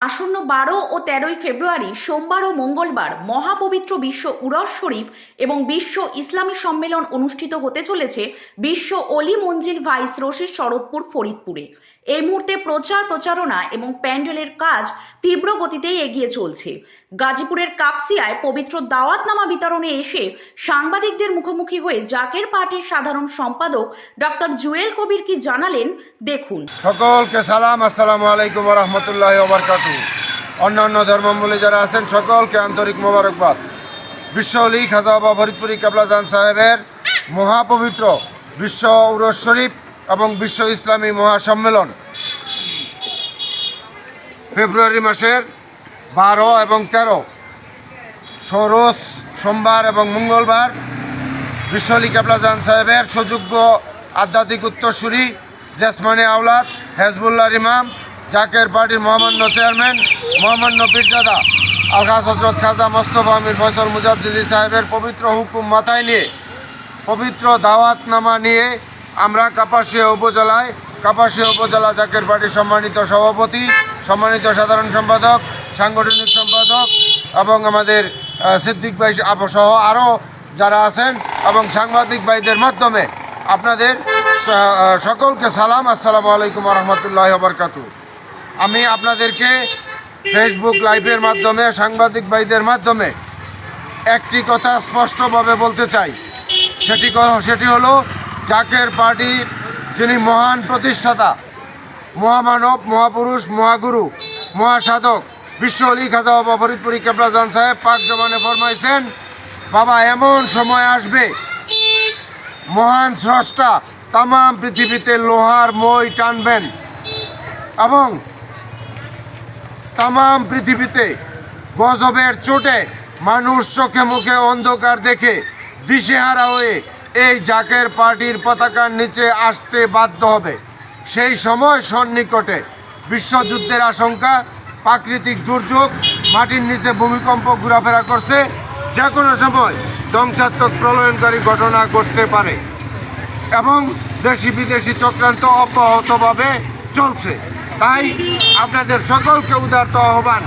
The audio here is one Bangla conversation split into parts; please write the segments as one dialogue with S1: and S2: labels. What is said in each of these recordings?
S1: আসন্ন বারো ও তেরোই ফেব্রুয়ারি, সোমবার ও মঙ্গলবার মহাপবিত্র বিশ্ব উরস শরীফ এবং বিশ্ব ইসলামী সম্মেলন অনুষ্ঠিত হতে চলেছে বিশ্ব অলি মঞ্জিল ভাইস রশিদ শরৎপুর ফরিদপুরে। এই মুহূর্তে প্রচার, প্রচারণা এবং প্যান্ডেলের কাজ তীব্র গতিতেই এগিয়ে চলছে। গাজীপুরের কাপসিয়ায় পবিত্র দাওয়াতনামা বিতরণে এসে সাংবাদিকদের মুখোমুখি হয়ে জাকের পার্টির সাধারণ সম্পাদক ডক্টর জুয়েল কবির কি জানালেন, দেখুন।
S2: সকলকে সালাম, আসসালামু আলাইকুম রহমতুল্লাহ অন্যান্য ধর্মাবলী যারা আছেন, সকলকে আন্তরিক মোবারকবাদ। বিশ্ব অলি খাজা বাবা ফরিদপুরি কাবলাজান সাহেবের মহাপবিত্র বিশ্ব উরস শরীফ এবং বিশ্ব ইসলামী মহাসম্মেলন ফেব্রুয়ারি মাসের বারো এবং তেরো। সরোজ সোমবার এবং মঙ্গলবার বিশ্ব আলী কাবলাজান সাহেবের সুযোগ্য আধ্যাত্মিক উত্তরসূরি জেসমানি আওলাদ হেজবুল্লাহ ইমাম জাকের পার্টির মহামান্য চেয়ারম্যান, মহামান্য পীরজাদা আলহাজ হজরত খাজা মোস্তফা আমির ফসল মুজাদ্দিদি সাহেবের পবিত্র হুকুম মাথায় নিয়ে, পবিত্র দাওয়াতনামা নিয়ে আমরা কাপাসিয়া উপজেলায়, কাপাসিয়া উপজেলা জাকের পার্টির সম্মানিত সভাপতি, সম্মানিত সাধারণ সম্পাদক, সাংগঠনিক সম্পাদক এবং আমাদের সিদ্দিক ভাই সহ আরও যারা আছেন এবং সাংবাদিক ভাইদের মাধ্যমে আপনাদের সকলকে সালাম। আসসালামু আলাইকুম রহমতুল্লাহ বরকাতু আমি আপনাদেরকে ফেসবুক লাইভের মাধ্যমে, সাংবাদিক ভাইদের মাধ্যমে একটি কথা স্পষ্টভাবে বলতে চাই। সেটি সেটি হলো, জাকের পার্টির যিনি মহান প্রতিষ্ঠাতা, মহামানব, মহাপুরুষ, মহাগুরু, মহাসাধক, বিশ্ব অলি খাজা বাবা ফরিদপুরি কেবলাজান সাহেব পাক জবানে ফরমাইছেন, বাবা, এমন সময় আসবে, মহান স্রষ্টা তাম পৃথিবীতে লোহার মই টানবেন এবং তাম পৃথিবীতে গজবের চোটে মানুষ চোখে মুখে অন্ধকার দেখে দিশেহারা হয়ে এই জাকের পার্টির পতাকার নিচে আসতে বাধ্য হবে। সেই সময় সন্নিকটে বিশ্বযুদ্ধের আশঙ্কা, প্রাকৃতিক দুর্যোগ, মাটির নিচে ভূমিকম্প ঘোরাফেরা করছে যে কোনো সময় ধ্বংসাত্মক প্রলয়নকারী ঘটনা ঘটতে পারে এবং দেশি বিদেশি চক্রান্ত অব্যাহতভাবে চলছে। তাই আপনাদের সকলকে উদারত আহ্বান।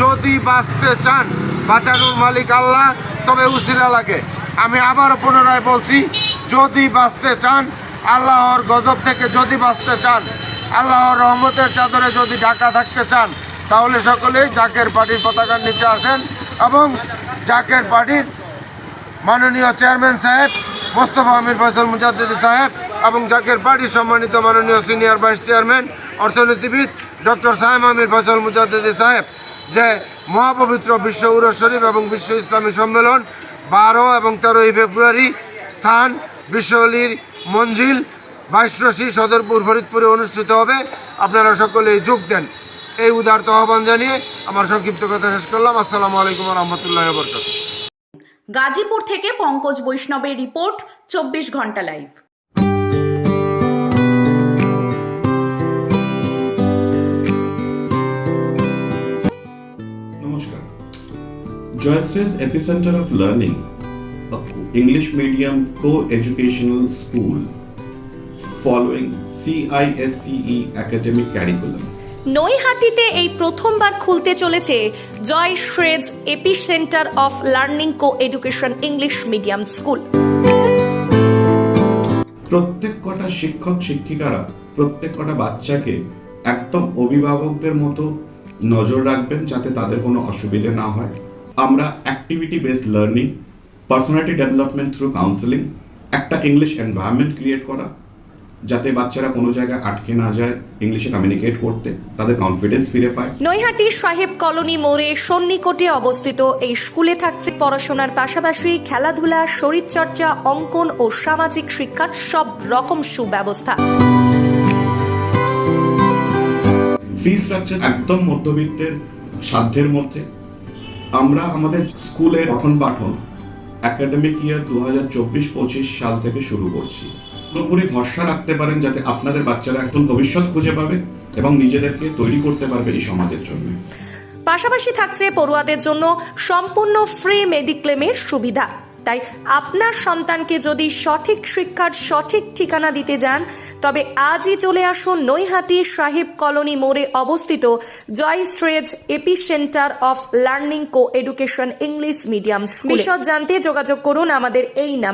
S2: যদি বাঁচতে চান, বাঁচানোর মালিক আল্লাহ, তবে উসিলা লাগে। আমি আবারও পুনরায় বলছি, যদি বাঁচতে চান, আল্লাহর গজব থেকে যদি বাঁচতে চান, আল্লাহর রহমতের চাদরে যদি ঢাকা থাকতে চান, তাহলে সকলেই জাকের পার্টির পতাকার নিচে আসেন এবং জাকের পার্টির মাননীয় চেয়ারম্যান সাহেব, মোস্তফা আমির ফয়সল মুজাদ্দিদি সাহেব এবং জাকের পার্টির সম্মানিত মাননীয় সিনিয়র ভাইস চেয়ারম্যান অর্থনীতিবিদ ডক্টর সাহেব আমির ফসল মুজাদ্দিদি সাহেব, যে মহাপবিত্র বিশ্ব উরস শরীফ এবং বিশ্ব ইসলামী সম্মেলন বারো এবং তেরোই ফেব্রুয়ারি স্থান বিশ্ব অলির মঞ্জিল বাইশরশি সদরপুর ফরিদপুরে অনুষ্ঠিত হবে। আপনারা সকলেই যোগ দেন। এই উদারত আহ্বান জানিয়ে আমার সংক্ষিপ্ত কথা শেষ করলাম। আসসালামু আলাইকুম রহমতুল্লাহ বরকাত
S1: গাজীপুর থেকে পঙ্কজ বৈষ্ণবের রিপোর্ট, চব্বিশ ঘণ্টা live.
S3: Joyce's Epicenter of Learning, a English medium co-educational school following CISCE academic curriculum.
S4: নৈহাটিতে এই প্রথমবার খুলতে চলেছে জয় শ্রেজ Epicenter of learning coeducation English medium school
S3: প্রত্যেক কটা শিক্ষক শিক্ষিকারা প্রত্যেক কটা বাচ্চাকে একদম অভিভাবকদের মতো নজর রাখবেন যাতে তাদের কোনো অসুবিধে না হয় আমরা activity based learning personality development through counselling একটা ইংলিশ এনভায়রনমেন্ট ক্রিয়েট করা যাতে বাচ্চারা কোনো জায়গায় আটকে না যায় ইংলিশে কমিউনিকেট করতে তাদের কনফিডেন্স ফিরে পায়।
S4: নৈহাটি সাহেব কলোনি মোড়ে সন্নিকটে অবস্থিত এই স্কুলে থাকছে পড়াশোনার পাশাপাশি খেলাধুলা শরীরচর্চা অঙ্কন ও সামাজিক শিক্ষার সব রকম সুব্যবস্থা।
S3: ফি স্ট্রাকচার একদম মধ্যবিত্তের সাধ্যের মধ্যে। আমরা আমাদের স্কুলে পঠন পাঠন একাডেমিক ইয়ার দু হাজার চব্বিশ পঁচিশ সাল থেকে শুরু করছি। পুরোপুরি ভরসা রাখতে পারেন যাতে আপনাদের বাচ্চারা একদম ভবিষ্যৎ খুঁজে পাবে এবং নিজেদেরকে তৈরি করতে পারবে এই সমাজের জন্য।
S4: পাশাপাশি থাকছে পড়ুয়াদের জন্য সম্পূর্ণ ফ্রি মেডিক্লেমের সুবিধা। তাই আপনার সন্তানকে যদি সঠিক শিক্ষার সঠিক ঠিকানা দিতে যান, তবে আজই চলে আসুন নৈহাটি সাহেব কলোনি মোড়ে অবস্থিত জয় storage Epicenter of learning coeducation English medium বিশদ জানতে যোগাযোগ করুন আমাদের এই নাম